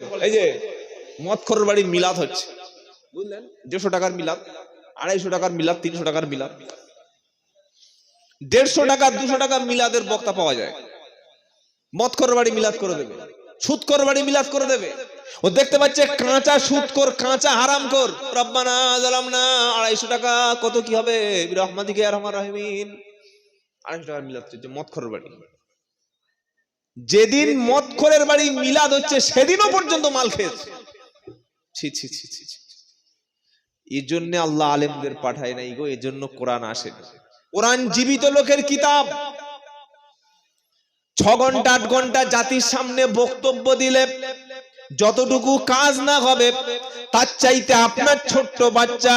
এই যে মদখর বাড়ির মিলাদ হচ্ছে। বুঝলেন? দেড়শো টাকার মিলাদ, আড়াইশো টাকার মিলাদ, তিনশো টাকার মিলাদ। দেড়শো টাকা, দুশো টাকা মিলাদের বক্তা পাওয়া যায়। মদখর বাড়ি মিলাদ করে দেবে। সুদকর বাড়ি মিলাদ করে দেবে। ও দেখতে পাচ্ছে কাঁচা সুদকর কাঁচা হারাম কর রব্বানা জালাম না আড়াইশো টাকা, কত কি হবে? রহমাদিকে আর আমার রাহিমিন। আড়াইশো টাকার মিলাদ হচ্ছে মদখর বাড়ি। যেদিন মদখরের বাড়ি মিলাদ হচ্ছে সেদিনও পর্যন্ত মাল খেয়েছে। ছি ছি ছি ছি ছি। এই জন্য আল্লাহ আলেমদের পাঠায় নাই গো এই জন্য কোরআন আসে কোরআন জীবিত লোকের কিতাব। ছ ঘণ্টা আট ঘণ্টা জাতির সামনে বক্তব্য দিলে যতটুকু কাজ না হবে তার চাইতে আপনার ছোট্ট বাচ্চা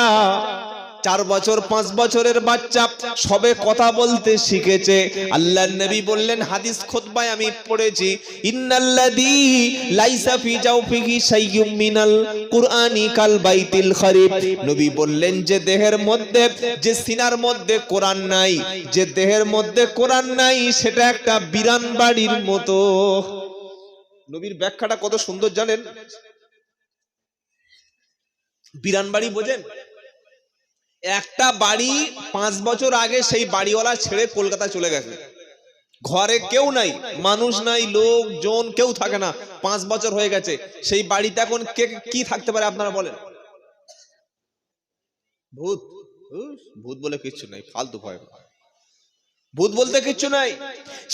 চার বছর, পাঁচ বছরের বাচ্চা, সবে কথা বলতে শিখেছে। আল্লাহ নবী বললেন, হাদিস খুতবায় আমি পড়েছি, ইন্নাল্লাযী লাইসা ফি জাওফিহি শাইয়ুম মিনাল কুরআনি কাল বাইতিল খরিব নবী বললেন, যে দেহের মধ্যে, যে সিনার মধ্যে কোরআন নাই, যে দেহের মধ্যে কোরআন নাই, সেটা একটা বিরান বাড়ির মতো। নবীর ব্যাখ্যাটা কত সুন্দর জানেন? বিরান বাড়ি বোঝেন? একটা বাড়ি পাঁচ বছর আগে সেই বাড়িওয়ালা ছেড়ে কলকাতা চলে গেছে। ঘরে কেউ নাই, মানুষ নাই লোক জন কেউ থাকে না। পাঁচ বছর হয়ে গেছে। সেই বাড়িতে এখন কে, কি থাকতে পারে আপনারা বলেন? ভূত। ভূত বলে কিচ্ছু নাই, ফালতু ভয়। ভূত বলতে কিচ্ছু নাই।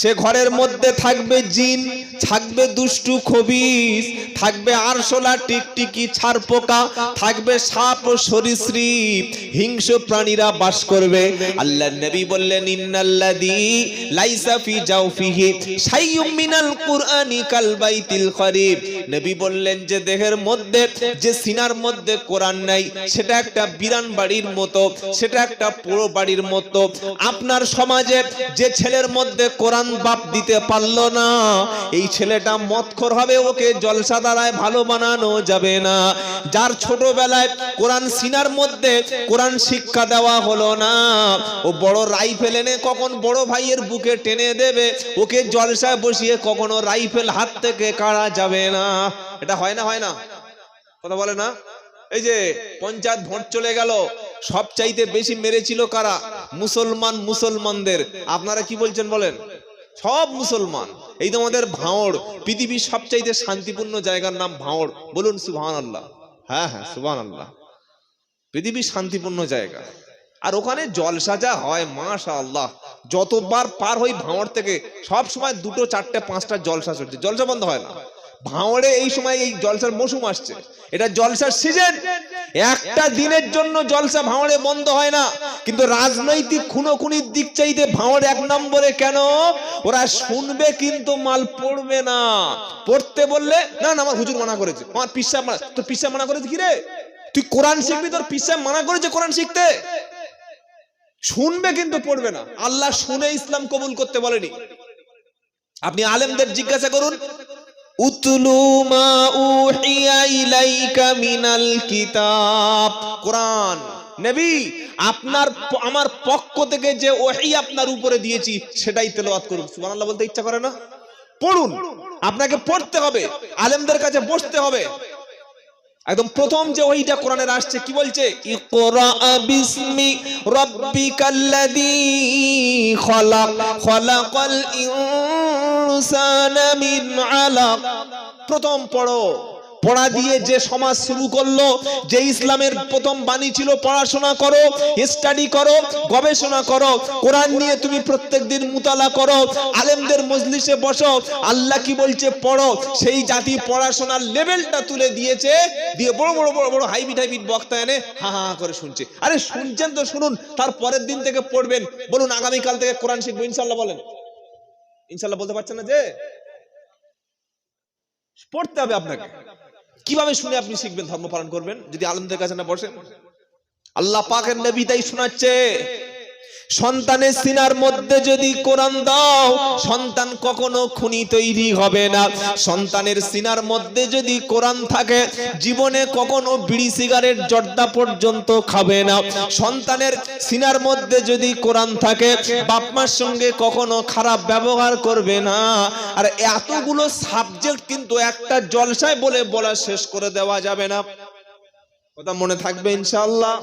সে ঘরের মধ্যে থাকবে জিন, থাকবে দুষ্টু খবিস, থাকবে আরশোলা, টিকটিকি ছাড় পোকা থাকবে সাপ ও সরীসৃপ, হিংস্র প্রাণীরা বাস করবে। আল্লাহ নবী বললেন, ইন্নাল্লাযী লাইসা ফি জাওফিহি শাইয়ুম মিনাল কুরআনি কাল বাইতিল খরিব। নবী বললেন, যে দেহের মধ্যে, যে সিনার মধ্যে কোরআন নাই, সেটা একটা বিরান বাড়ির মতো, সেটা একটা পুরো বাড়ির মতো। আপনার সমাজে যে ছেলের মধ্যে কোরআন বাপ দিতে পারল না, এই ছেলেটা মতখর হবে, ওকে জলসা দ্বারায় ভালো বানানো যাবে না। যার ছোটবেলায় কোরআন সিনার মধ্যে কোরআন শিক্ষা দেওয়া হলো না, ও বড় রাইফেল এনে কখন বড় ভাইয়ের বুকে টেনে দেবে, ওকে জলসায় বসিয়ে কখনো রাইফেল হাত থেকে কাড়া যাবে না। এটা হয় না হয় না? কথা বলে না? এই যে পঞ্চায়েত ভোট চলে গেল সব চাইতে বেশি মেরেছিল কারা? মুসলমান মুসলমানদের। আপনারা কি বলছেন বলেন? সব মুসলমান। এই তো আমাদের ভাঁড় পৃথিবীর সবচাইতে শান্তিপূর্ণ জায়গার নাম ভাঁড় বলুন সুবহান আল্লাহ হ্যাঁ হ্যাঁ সুবহান আল্লাহ পৃথিবীর শান্তিপূর্ণ জায়গা। আর ওখানে জলসা যা হয় মাশা আল্লাহ যতবার পার হই ভাঁড় থেকে সব সময় দুটো, চারটে, পাঁচটা জলসা চলছে। জলসা বন্ধ হয় না। ভাঁড়ে এই সময় এই জলসার মৌসুম আসছে। এটা জলসার সিজন একটা দিনের জন্য জলসা ভাঁড়ে বন্ধ হয় না। কিন্তু রাজনৈতিক খুনোখুনির দিক চাইতে ভাঁড় এক নম্বরে কেন? ওরা শুনবে কিন্তু মাল পড়বে না। পড়তে বললে, না না, আমার হুজুর মানা করেছে। আমার পিসা মানা, তোর পিসা মানা করেছে কি রে? তুই কোরআন শিখবি, তোর পিসা মানা করেছে কোরআন শিখতে? শুনবে কিন্তু পড়বে না। আল্লাহ শুনে ইসলাম কবুল করতে বলেনি। আপনি আলেমদের জিজ্ঞাসা করুন। মা মিনাল কিতাব। কোরআন। আপনার আমার পক্ষ থেকে যে ওহী আপনার উপরে দিয়েছি, সেটাই করুন। বলতে ইচ্ছা করে না? পড়ুন। আপনাকে পড়তে হবে। আলেমদের কাছে বসতে হবে। একদম প্রথম যে ওইটা কোরআনের আসছে, কি বলছে? ইকরা প্রথম পড়ো। পড়া দিয়ে যে সমাজ শুরু করল, যে ইসলামের প্রথম বাণী ছিল, পড়াশোনা করো স্টাডি করো, গবেষণা করো, কোরআন নিয়ে তুমি প্রত্যেকদিন মুতালা করো, আলেমদের মজলিসে বসো, আল্লাহ কি বলছে পড়ো, সেই জাতি পড়াশোনার লেভেলটা তুলে দিয়েছে, দিয়ে বড় বড় বড় বড় হাইবিট হাইবিট বক্তা এনে হা হা করে শুনছে। আরে শুনছেন তো শুনুন, তার পরের দিন থেকে পড়বেন। বলুন, আগামীকাল থেকে কোরআন শিখব ইনশাল্লাহ বলেন। ইনশাল্লাহ বলতে পারছেন না যে? পড়তে হবে আপনাকে। কীভাবে শুনে আপনি শিখবেন ধর্ম পালন করবেন? যদি আলমদের কাছে না বসেন। আল্লাহ পাকের নবী তাই শোনাচ্ছে। সন্তানের সিনার মধ্যে যদি কোরআন দাও, সন্তান কখনো খুনি তৈরি হবে না। সন্তানের সিনার মধ্যে যদি কোরআন থাকে, জীবনে কখনো বিড়ি সিগারেট জর্দা পর্যন্ত খাবে না। সন্তানের সিনার মধ্যে যদি কোরআন থাকে, বাপমার সঙ্গে কখনো খারাপ ব্যবহার করবে না। আর এতগুলো সাবজেক্ট কিন্তু একটা জলসায় বলে বলা শেষ করে দেওয়া যাবে না। কথা মনে থাকবে ইনশাআল্লাহ?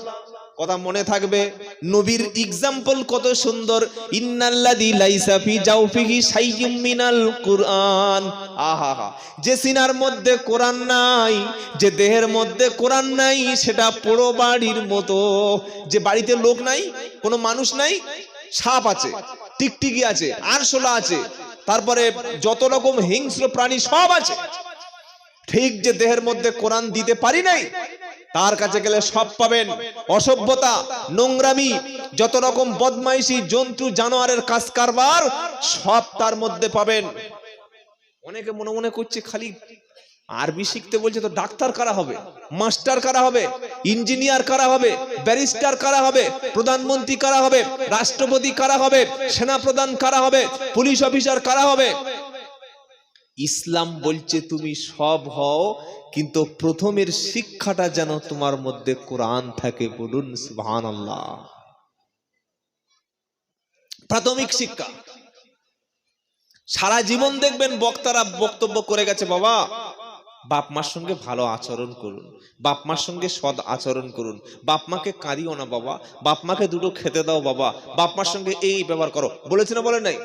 কথা মনে থাকবে, নবীর এক্সাম্পল কত সুন্দর, ইন্নাল্লাযী লাইসা ফি জাওফিহি শাইয়্যুম মিনাল কুরআন। আহা। যে সিনার মধ্যে কোরআন নাই, যে দেহের মধ্যে কোরআন নাই, সেটা পোড়ো বাড়ির মতো। যে বাড়িতে লোক নাই, কোনো মানুষ নাই, সাপ আছে, টিকটিকি আছে, আরশোলা আছে, তারপরে যত রকম হিংস্র প্রাণী সব আছে। ঠিক যে দেহের মধ্যে কোরআন দিতে পারি নাই তার কাছে গেলে সব পাবেন। অসভ্যতা, নোংরামি, যত রকম বদমাইশি, জন্তু, জানোয়ারের কাজ কারবার, সব তার মধ্যে পাবেন। অনেকে মনে মনে করছে, খালি আরবি শিখতে বলছে তো ডাক্তার কারা হবে, মাস্টার কারা হবে, ইঞ্জিনিয়ার কারা হবে, ব্যারিস্টার কারা হবে, প্রধানমন্ত্রী কারা হবে, রাষ্ট্রপতি কারা হবে, সেনাপ্রধান কারা হবে, পুলিশ অফিসার কারা হবে? ইসলাম বলছে, তুমি সব হও কিন্তু প্রথমের শিক্ষাটা যেন তোমার মধ্যে কোরআন থাকে বলুন সুহান আল্লাহ প্রাথমিক শিক্ষা। সারা জীবন দেখবেন বক্তারা বক্তব্য করে গেছে, বাবা বাপ মার সঙ্গে ভালো আচরণ করুন। বাপ মার সঙ্গে সৎ আচরণ করুন। বাপ মাকে কাঁদিও না বাবা। বাপ মাকে দুটো খেতে দাও বাবা। বাপ মার সঙ্গে এই ব্যবহার করো। বলেছে না বলে নাই?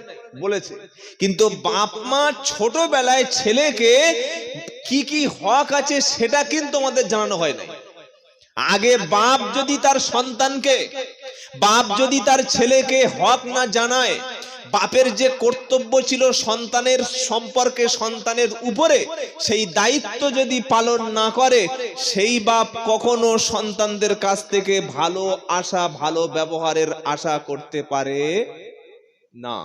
বলেছে। কিন্তু বাপ মা ছোটবেলায় ছেলেকে কি কি হক আছে সেটা কিন্তু আমাদের জানানো হয় নাই। আগে বাপ যদি তার সন্তানকে, বাপ যদি তার ছেলেকে হক না জানায় বাপের যে কর্তব্য ছিল সন্তানের সম্পর্কে সন্তানের উপরে, সেই দায়িত্ব যদি পালন না করে, সেই বাপ কখনো সন্তানদের কাছ থেকে ভালো আশা, ভালো ব্যবহারের আশা করতে পারে না।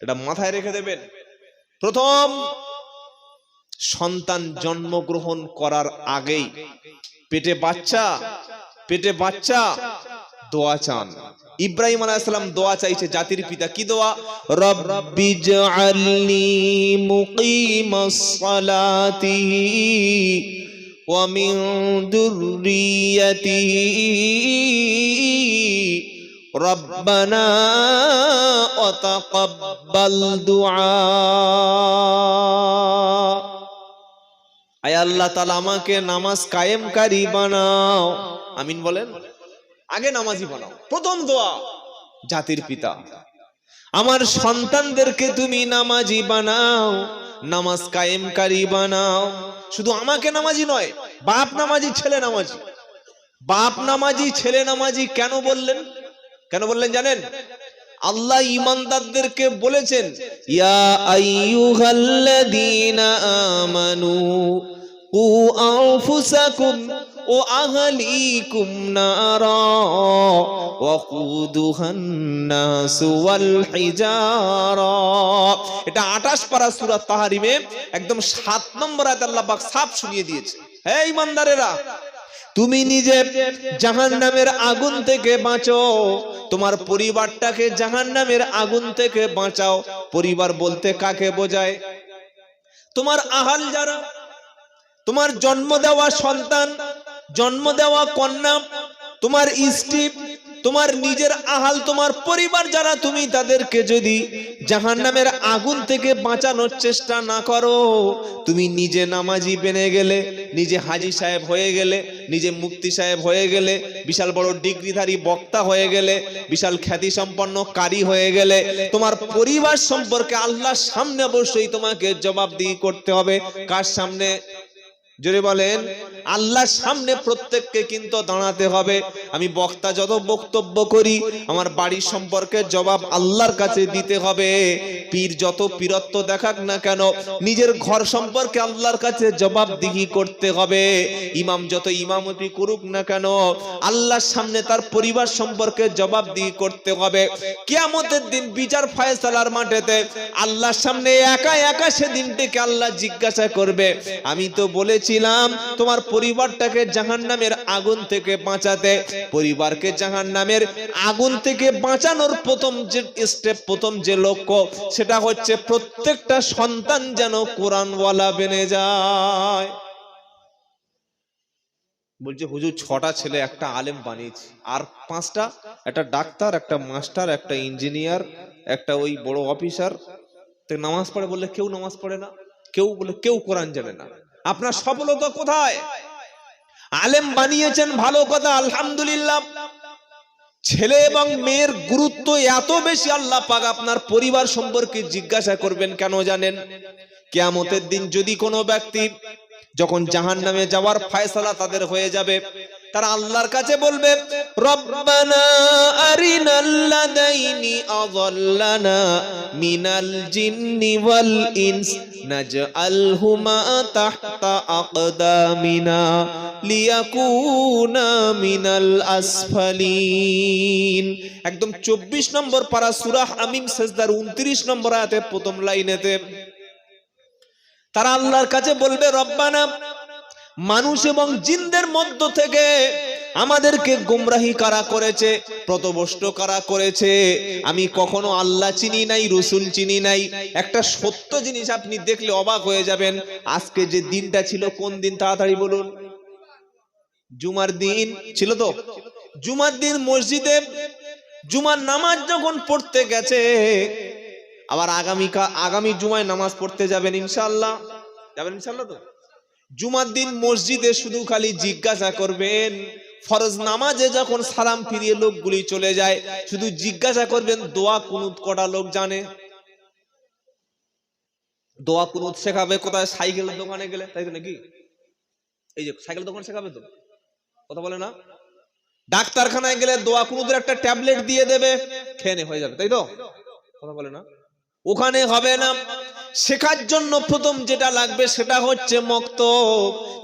এটা মাথায় রেখে দেবেন। প্রথম, সন্তান জন্মগ্রহণ করার আগেই পেটে বাচ্চা পেটে বাচ্চা, দোয়া চান। ইব্রাহিম আলাইহিসসালাম দোয়া চাইছে জাতির পিতা। কি দোয়া? রব্বি জাআলনি মুকিমাস রব্বানা আয় আল্লাহ তাআলা আমাকে নামাজ কায়েমকারী বানাও। আমিন বলেন। আগে নামাজি বানাও। প্রথম দোয়া, জাতির পিতা। আমার সন্তানদেরকে তুমি নামাজি বানাও, নামাজ কায়েমকারী বানাও। শুধু আমাকে নামাজি নয়, বাপ নামাজি, ছেলে নামাজি। বাপ নামাজি, ছেলে নামাজি কেন বললেন? কেন বললেন জানেন? আল্লাহ ইমানদারদেরকে বলেছেন, ইয়া আইয়ুহাল্লাযীনা আমানু, কু আনফুসাকুম ও আহলিকুম নারা ওয়াকুদুহান নাস ওয়াল হিজারা এটা 28 পারা সূরা তাহরিমে একদম 7 নম্বর আয়াত সাফ শুনিয়ে দিয়েছে। হে ইমানদারেরা, তুমি নিজে জাহান্নামের আগুন থেকে বাঁচো। তোমার পরিবারটাকে জাহান্নামের আগুন থেকে বাঁচাও। পরিবার বলতে কাকে বোঝায়? তোমার আহাল যারা, তোমার জন্ম দেওয়া সন্তান জন্ম দেওয়া কন্যা, তোমার স্ত্রী, তোমার নিজের আহাল, তোমার পরিবার যারা, তুমি তাদেরকে যদি জাহান্নামের আগুন থেকে বাঁচানোর চেষ্টা না করো, তুমি নিজে নামাজি বেনে গেলে, নিজে হাজি সাহেব হয়ে গেলে, নিজে মুক্তি সাহেব হয়ে গেলে, বিশাল বড় ডিগ্রিধারী বক্তা হয়ে গেলে, বিশাল খ্যাতি সম্পন্ন কারি হয়ে গেলে, তোমার পরিবার সম্পর্কে আল্লাহর সামনে অবশ্যই তোমাকে জবাবদিহি করতে হবে। কার সামনে? জোরে বলেন। আল্লাহর সামনে প্রত্যেককে কিন্তু দাঁড়াতে হবে। আমি বক্তা যত বক্তব্য করি, আমার বাড়ির সম্পর্কে জবাব আল্লাহর কাছে দিতে হবে। পীর যত পীরত্ব দেখাক না কেন, নিজের ঘর সম্পর্কে আল্লাহর কাছে জবাবদিহি করতে হবে। ইমাম যত ইমামতি করুক না কেন, আল্লাহর সামনে তার পরিবার সম্পর্কে জবাবদিহি করতে হবে। কিয়ামতের দিন বিচার ফায়সালার মাঠেতে আল্লাহর সামনে একা একা সেদিনটিকে আল্লাহ জিজ্ঞাসা করবে। আমি তো বলেছিলাম, তোমার পরিবারটাকে জাহান্নামের আগুন থেকে বাঁচাতে, পরিবারকে জাহান্নামের আগুন থেকে বাঁচানোর প্রথম যে স্টেপ প্রথম যে লক্ষ্য, সেটা হচ্ছে প্রত্যেকটা সন্তান যেন কোরআনওয়ালা বেনে যায়। বলছে, হুজুর, ছটা ছেলে একটা আলেম বানিয়েছি। আর পাঁচটা, একটা ডাক্তার, একটা মাস্টার, একটা ইঞ্জিনিয়ার, একটা ওই বড় অফিসার। নামাজ পড়ে বললে কেউ নামাজ পড়ে না? কেউ বলে, কেউ কোরআন জানে না। আপনার সফলতা কোথায়? আলেম বানিয়েছেন ভালো কথা, আলহামদুলিল্লাহ। ছেলে এবং মেয়ের গুরুত্ব এত বেশি, আল্লাহ পাক আপনার পরিবার সম্পর্কে জিজ্ঞাসা করবেন, কেন জানেন? কেয়ামতের দিন যদি কোনো ব্যক্তি যখন জাহান নামে যাওয়ার ফায়সালা তাদের হয়ে যাবে তারা আল্লাহর কাছে বলবে মিনাল মিনাল আসফালিন। একদম 24 নম্বর পারা সূরা আমিম সেজদার 29 নম্বর আয়াতে প্রথম লাইনেতে তারা আল্লাহর কাছে বলবে, রব্বানা মানুষ এবং জিনদের মধ্য থেকে আমাদেরকে গুমরাহি কারা করেছে, প্রতবষ্ট কারা করেছে? আমি কখনো আল্লাহ চিনি নাই, রসুল চিনি নাই। একটা সত্য জিনিস আপনি দেখলে অবাক হয়ে যাবেন। আজকে যে দিনটা ছিল, কোন দিন তাড়াতাড়ি বলুন? জুমার দিন ছিল তো? জুমার দিন মসজিদে, জুমার নামাজ যখন পড়তে গেছে, আবার আগামী আগামী জুমায় নামাজ পড়তে যাবেন ইনশাল্লাহ যাবেন ইনশাল্লাহ তো? জুমার দিন মসজিদে শুধু খালি জিজ্ঞাসা করবেন, ফরজ নামাজে যখন সালাম ফিরিয়ে লোকগুলি চলে যায়, শুধু জিজ্ঞাসা করবেন, দোয়া কুনুত কটা লোক জানে? দোয়া কুনুত শেখাবে? কোথায় সাইকেলের দোকানে গেলে? তাই তো নাকি? এই যে সাইকেল দোকান শেখাবে তো? কথা বলে না? ডাক্তারখানায় গেলে দোয়া কুনুদের একটা ট্যাবলেট দিয়ে দেবে, খেয়ে হয়ে যাবে, তাই তো? কথা বলে না? ওখানে হবে না। শেখার জন্য প্রথম যেটা লাগবে সেটা হচ্ছে মক্ত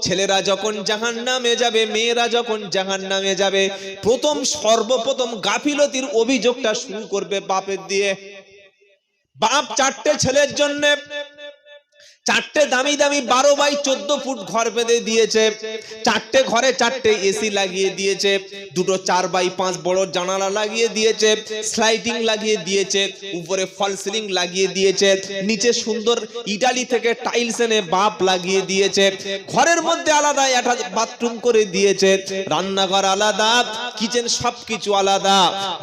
ছেলেরা যখন জাহান নামে যাবে, মেয়েরা যখন জাহান নামে যাবে, প্রথম সর্বপ্রথম গাফিলতির অভিযোগটা শুরু করবে বাপের দিয়ে। বাপ চারটে ছেলের জন্য চারটে দামি দামি বারো বাই চোদ্দ ফুট ঘর বেঁধে দিয়েছে। চারটে ঘরে চারটে এসি লাগিয়ে দিয়েছে। দুটো চার বাই পাঁচ বড় জানালা লাগিয়ে দিয়েছে। স্লাইডিং লাগিয়ে দিয়েছে। উপরে ফল সিলিং লাগিয়ে দিয়েছে। নিচে সুন্দর ইটালি থেকে টাইলস এনে বাপ লাগিয়ে দিয়েছে। ঘরের মধ্যে আলাদা একটা বাথরুম করে দিয়েছে। রান্নাঘর আলাদা, কিচেন সবকিছু আলাদা।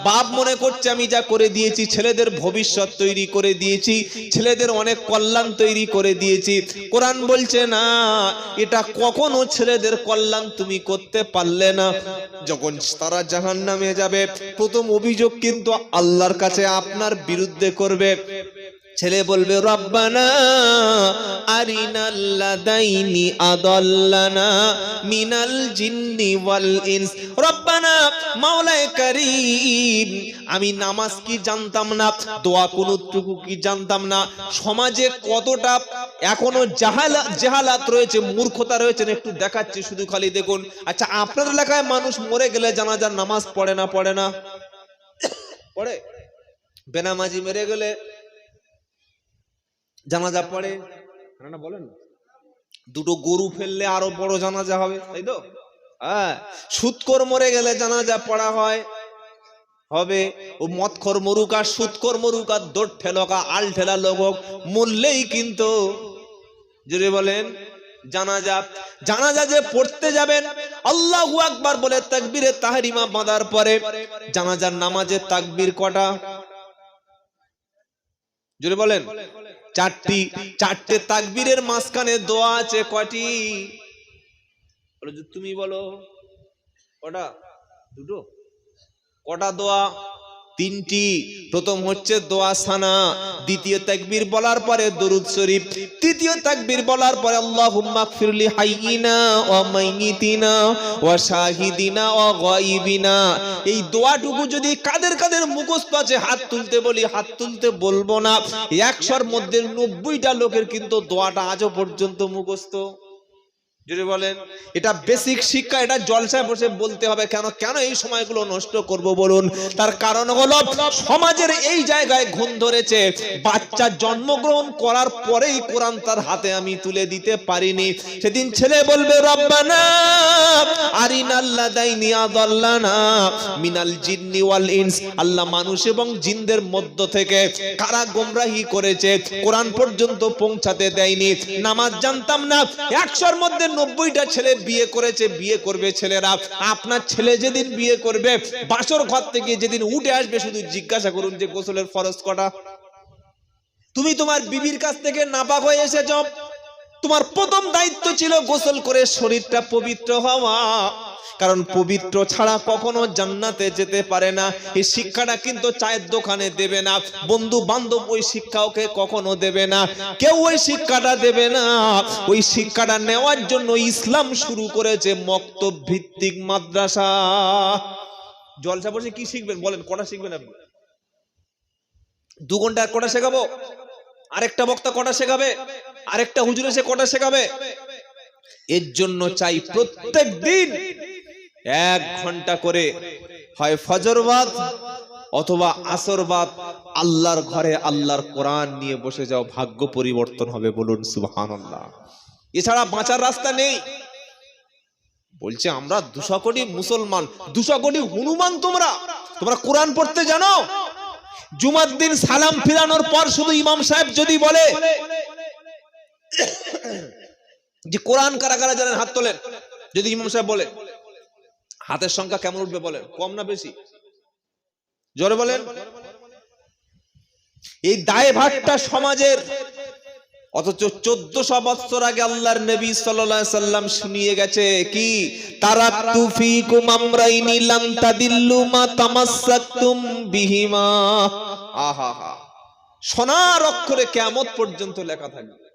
বাপ মনে করছে, আমি যা করে দিয়েছি, ছেলেদের ভবিষ্যৎ তৈরি করে দিয়েছি। ছেলেদের অনেক কল্যাণ তৈরি করে দিয়েছি। কোরআন বলছে না, এটা কখনো ছেলেদের কল্যাণ তুমি করতে পারলে না। যখন তারা জাহান নামে যাবে, প্রথম অভিযোগ কিন্তু আল্লাহর কাছে আপনার বিরুদ্ধে করবে। ছেলে বলবে, রব্বানা আরিনাল্লাদাইনি আদাল্লানা মিনাল জিন্নি ওয়াল ইনস। রব্বানা মাওলায়ে কারীম, আমি নামাজ কি জানতাম না, দোয়া কুনুতটুকু কি জানতাম না, সমাজে কতটা এখনও জাহালা, জাহালাত রয়েছে, মূর্খতা রয়েছে একটু দেখাচ্ছি শুধু খালি দেখুন। আচ্ছা আপনার এলাকায় মানুষ মরে গেলে জানা জানাজার নামাজ পড়ে না পড়ে না? পড়ে? বেনামাজি মেরে গেলে জানাজা পড়ে। না বলেন। দুটো গরু ফেললে আরও বড় জানাজা হবে তাই তো? হ্যাঁ সুৎকর মরে গেলে জানাজা পড়া হয়। হবে। ও মৎখর মরুক আর সুৎকর মরুক আর দোট ঠেলকা আল ঠেলা লোক মরলেই কিন্তু যদি বলেন জানাজা। জানাজা যে পড়তে যাবেন আল্লাহু আকবার বলে তাকবীরে তাহরিমা বাঁধার পরে জানাজার নামাজের তাকবীর কটা? জোরে বলেন। চারটি চারটে তাকবীরের মাঝখানে দোয়া আছে কটি তুমি বলো। কটা? দুটো? কটা দোয়া? তিনটি। প্রথম হচ্ছে দোয়া সানা, দ্বিতীয় তাকবীর বলার পরে দরুদ শরীফ, তৃতীয় তাকবীর বলার পরে আল্লাহুম্মা গফিরলি হাইয়িনা ওয়া মাইয়িতিনা ওয়া শাহিদিনা ওয়া গায়িবিনা। এই দোয়াটুকু যদি কাদের কাদের মুখস্থ আছে, হাত তুলতে বলি, হাত তুলতে বলব না। একশোর মধ্যে নব্বইটা লোকের কিন্তু দোয়াটা আজও পর্যন্ত মুখস্থ। যদি বলেন, এটা বেসিক শিক্ষা, এটা জলসায় বসে বলতে হবে কেন কেন এই সময়গুলো নষ্ট করব বলুন? তার কারণ হলো, সমাজের এই জায়গায় ঘুম ধরেছে। বাচ্চা জন্মগ্রহণ করার পরেই কোরআন তার হাতে আমি তুলে দিতে পারিনি। সেদিন ছেলে বলবে, রব্বানা আরিনাল্লা দাইনি আদাল্লানা মিনাল জিন্নি ওয়াল ইনস। আল্লাহ মানুষ এবং জিনদের মধ্য থেকে কারা গোমরাহি করেছে, কোরআন পর্যন্ত পৌঁছাতে দেয়নি। নামাজ জানতাম না, একশোর মধ্যে নব্বইটা ছেলে বিয়ে করেছে, বিয়ে করবে ছেলেরা। আপনার ছেলে যেদিন বিয়ে করবে, বাসর ঘর থেকে যেদিন উঠে আসবে, শুধু জিজ্ঞাসা করুন যে গোসলের ফরজ কটা। তুমি তোমার বিবির কাছ থেকে নাপাক হয়ে এসেছ। তোমার প্রথম দায়িত্ব ছিল গোসল করে শরীরটা পবিত্র হওয়া। কারণ পবিত্র ছাড়া কখনো জান্নাতে যেতে পারে না। এই শিক্ষাটা কিন্তু চায়ের দোকানে দেবে না। বন্ধু বান্ধব ওই শিক্ষা ওকে কখনো দেবে না। কেউ ওই শিক্ষাটা দেবে না। ওই শিক্ষাটা নেওয়ার জন্য ইসলাম শুরু করেছে মক্তব ভিত্তিক মাদ্রাসা। জলসা বসে কি শিখবেন? বলেন, কটা শিখবেন আপনি? দু ঘণ্টা আর কটা শেখাবো? আরেকটা বক্তা কটা শেখাবে? আরেকটা হুজুর এসে কটা শেখাবে? এর জন্য চাই প্রত্যেক দিন এক ঘণ্টা করে হয় ফজরবাদ অথবা আসরবাদ, আল্লাহর ঘরে আল্লাহর কোরআন নিয়ে বসে যাও, ভাগ্য পরিবর্তন হবে বলুন, সুবহানাল্লাহ। এছাড়া বাঁচার রাস্তা নেই। বলছে, আমরা দুশো কোটি মুসলমান, দুশো কোটি হনুমান তোমরা তোমরা কোরআন পড়তে জানো? জুমার দিন সালাম ফিরানোর পর শুধু ইমাম সাহেব যদি বলে যে কোরআন কারা কারা জানেন, হাত তোলেন। যদি ইমাম সাহেব বলে হাতের সংখ্যা কেমন উঠবে বলেন? কম না বেশি? জোরে বলেন। এই দায় ভাগটা সমাজের। অথচ চোদ্দশো বছর আগে আল্লাহর নবী সাল্লাম শুনিয়ে গেছে কি? তারাকতু ফীকুম আমরাইনি লাম তাদিল্লু মা তামাসসাকতুম বিহিমা। আহাহা সোনার অক্ষরে কিয়ামত পর্যন্ত লেখা থাকবে।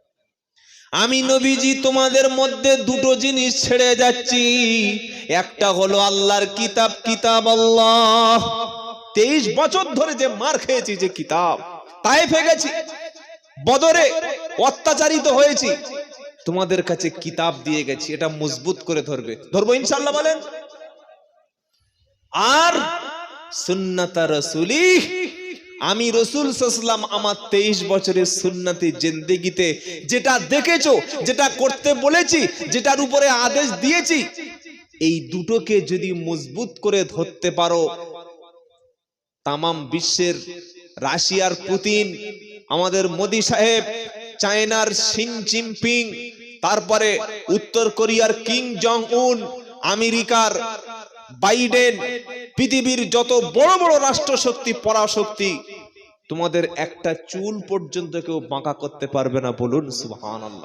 আমি নবীজি তোমাদের মধ্যে দুটো জিনিস ছেড়ে যাচ্ছি। একটা হলো আল্লাহর কিতাব কিতাব আল্লাহ। তেইশ বছর ধরে যে মার খেয়েছি যে কিতাব, তাই গেছি বদরে অত্যাচারিত হয়েছি। তোমাদের কাছে কিতাব দিয়ে গেছি, এটা মজবুত করে ধরবে। ধরবো ইনশাল্লাহ বলেন। আর সুন্নাতা রসুলি আমি রসুল সাল্লাম আমার তেইশ বছরের সুন্নাতি জিন্দেগিতে যেটা দেখেছ, যেটা করতে বলেছি, যেটার উপরে আদেশ দিয়েছি, এই দুটোকে যদি মজবুত করে ধরতে পারো, তামাম বিশ্বের রাশিয়ার পুতিন, আমাদের মোদি সাহেব, চায়নার সিং জিনপিং, তারপরে উত্তর কোরিয়ার কিং জং উন, আমেরিকার বাইডেন, পৃথিবীর যত বড় বড় রাষ্ট্রশক্তি, পরাশক্তি, তোমাদের একটা চুল পর্যন্ত কেউ বাঁকা করতে পারবে না বলুন, সুবহানাল্লাহ।